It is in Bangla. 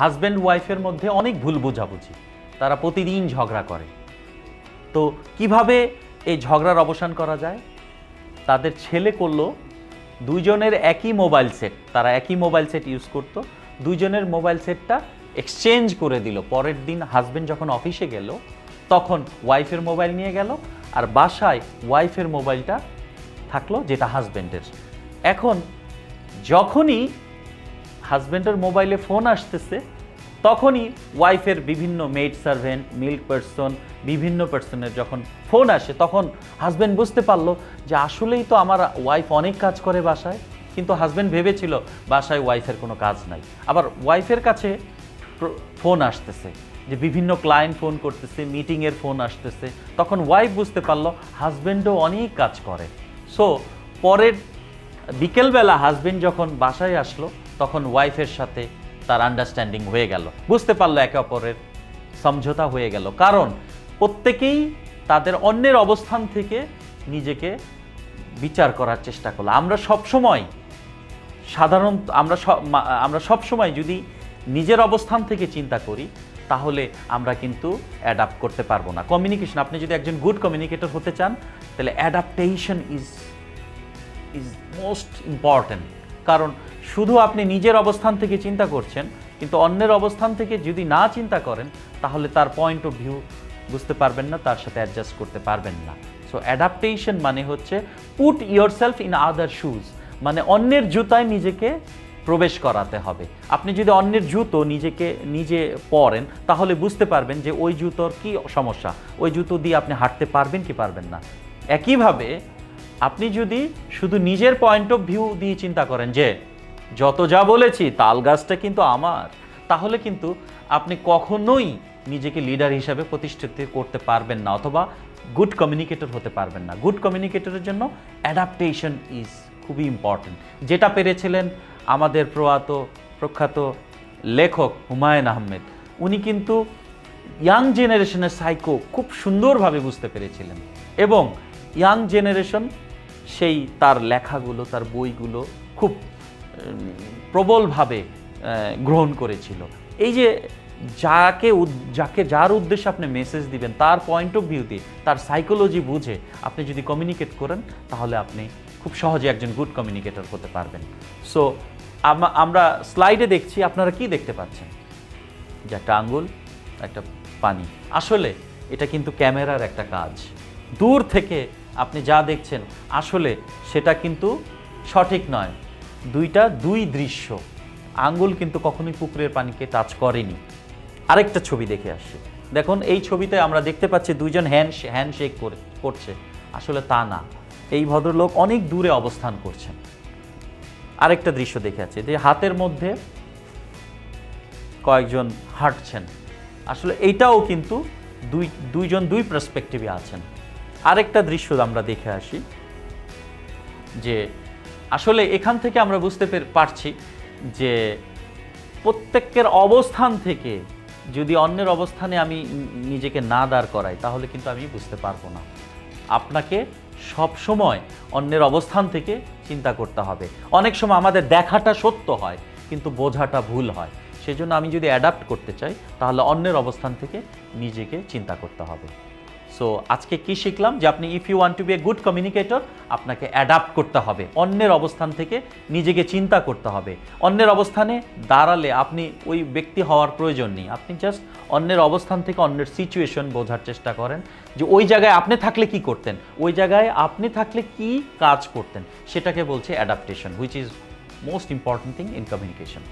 হাজব্যান্ড ওয়াইফের মধ্যে অনেক ভুল বোঝাবুঝি। তারা প্রতিদিন ঝগড়া করে। তো কীভাবে এই ঝগড়ার অবসান করা যায়? তাদের ছেলে করল, দুইজনের একই মোবাইল সেট, তারা একই মোবাইল সেট ইউজ করতো, দুইজনের মোবাইল সেটটা এক্সচেঞ্জ করে দিল। পরের দিন হাজব্যান্ড যখন অফিসে গেল, তখন ওয়াইফের মোবাইল নিয়ে গেল আর বাসায় ওয়াইফের মোবাইলটা থাকল যেটা হাজবেন্ডের এখন যখনই হাজব্যান্ডের মোবাইলে ফোন আসতেছে, তখনই ওয়াইফের বিভিন্ন মেড সার্ভেন্ট মিল্ক পার্সন বিভিন্ন পার্সনের যখন ফোন আসে, তখন হাজব্যান্ড বুঝতে পারল যে আসলেই তো আমার ওয়াইফ অনেক কাজ করে বাসায়, কিন্তু হাজব্যান্ড ভেবেছিল বাসায় ওয়াইফের কোনো কাজ নাই। আবার ওয়াইফের কাছে ফোন আসতেছে, যে বিভিন্ন ক্লায়েন্ট ফোন করতেছে মিটিংয়ের ফোন আসতেছে, তখন ওয়াইফ বুঝতে পারল হাজব্যান্ডও অনেক কাজ করে। সো পরের বিকেলবেলা হাজব্যান্ড যখন বাসায় আসলো তখন ওয়াইফের সাথে তার আন্ডারস্ট্যান্ডিং হয়ে গেল। বুঝতে পারল একে অপরের সমঝোতা হয়ে গেল। কারণ প্রত্যেকেই তাদের অন্যের অবস্থান থেকে নিজেকে বিচার করার চেষ্টা করল। আমরা সব সময় সাধারণত আমরা আমরা সব সময় যদি নিজের অবস্থান থেকে চিন্তা করি, তাহলে আমরা কিন্তু অ্যাডাপ্ট করতে পারব না। কমিউনিকেশন আপনি যদি একজন গুড কমিউনিকেটর হতে চান, তাহলে adaptation is is most important কারণ শুধু আপনি নিজের অবস্থান থেকে চিন্তা করছেন, কিন্তু অন্যের অবস্থান থেকে যদি না চিন্তা করেন, তাহলে তার পয়েন্ট অফ ভিউ বুঝতে পারবেন না, তার সাথে অ্যাডজাস্ট করতে পারবেন না। সো অ্যাডাপ্টেশন মানে হচ্ছে put yourself in other shoes মানে অন্যের জুতায় নিজেকে প্রবেশ করাতে হবে। আপনি যদি অন্যের জুতো নিজেকে, নিজে পরেন, তাহলে বুঝতে পারবেন যে ওই জুতোর কি সমস্যা। ওই জুতো দিয়ে আপনি হাঁটতে পারবেন কি পারবেন না। একইভাবে আপনি যদি শুধু নিজের পয়েন্ট অফ ভিউ দিয়ে চিন্তা করেন যে যত যা বলেছি, তাল গাছটা কিন্তু আমার। তাহলে কিন্তু আপনি কখনোই নিজেকে লিডার হিসাবে প্রতিষ্ঠিত করতে পারবেন না অথবা গুড কমিউনিকেটর হতে পারবেন না। গুড কমিউনিকেটরের জন্য অ্যাডাপ্টেশন ইজ খুবই ইম্পর্ট্যান্ট যেটা পেরেছিলেন আমাদের প্রয়াত, প্রখ্যাত লেখক হুমায়ুন আহমেদ, উনি কিন্তু ইয়াং জেনারেশনের সাইকো খুব সুন্দরভাবে বুঝতে পেরেছিলেন এবং ইয়াং জেনারেশন সেই তার লেখাগুলো, তার বইগুলো খুব প্রবলভাবে গ্রহণ করেছিল। এই যে যাকে যাকে যার উদ্দেশ্যে আপনি মেসেজ দিবেন, তার পয়েন্ট অফ ভিউ দিয়ে তার সাইকোলজি বুঝে আপনি যদি কমিউনিকেট করেন, তাহলে আপনি খুব সহজে একজন গুড কমিউনিকেটর হতে পারবেন। সো আমরা স্লাইডে দেখছি, আপনারা কি দেখতে পাচ্ছেন? যে একটা আঙ্গুল, একটা পানি। আসলে এটা কিন্তু ক্যামেরার একটা কাজ। দূর থেকে আপনি যা দেখছেন, আসলে সেটা কিন্তু সঠিক নয়। দুইটা দুই দৃশ্য। আঙ্গুল কিন্তু কখনোই পুকুরের পানিকে টাচ করেনি। আরেকটা ছবি দেখে আসি। দেখুন, এই ছবিতে আমরা দেখতে পাচ্ছি দুইজন হ্যান্ড হ্যান্ডশেক করে, করছে। আসলে তা না। এই ভদ্রলোক অনেক দূরে অবস্থান করছেন। আরেকটা দৃশ্য দেখে আছে যে হাতের মধ্যে কয়েকজন হাঁটছেন। আসলে এইটাও কিন্তু দুই, দুইজন দুই পার্সপেক্টিভে আছেন। আরেকটা দৃশ্য আমরা দেখে আসি যে আসলে এখান থেকে আমরা বুঝতে পের- পারছি যে প্রত্যেকের অবস্থান থেকে যদি অন্যের অবস্থানে আমি নিজেকে না দাঁড় করাই, তাহলে কিন্তু আমি বুঝতে পারব না। আপনাকে সব সময় অন্যের অবস্থান থেকে চিন্তা করতে হবে। অনেক সময় আমাদের দেখাটা সত্য হয়, কিন্তু বোঝাটা ভুল হয়। সেজন্য আমি যদি অ্যাডাপ্ট করতে চাই, তাহলে অন্যের অবস্থান থেকে নিজেকে চিন্তা করতে হবে। সো আজকে কি শিখলাম? যে আপনি if you want to be a good communicator আপনাকে অ্যাডাপ্ট করতে হবে। অন্যের অবস্থান থেকে নিজেকে চিন্তা করতে হবে। অন্যের অবস্থানে দাঁড়ালে আপনি ওই ব্যক্তি হওয়ার প্রয়োজন নেই। আপনি জাস্ট অন্যের অবস্থান থেকে অন্যের সিচুয়েশন বোঝার চেষ্টা করেন। যে ওই জায়গায় আপনি থাকলে কি করতেন? ওই জায়গায় আপনি থাকলে কি কাজ করতেন? সেটাকে বলছে adaptation which is most important thing in communication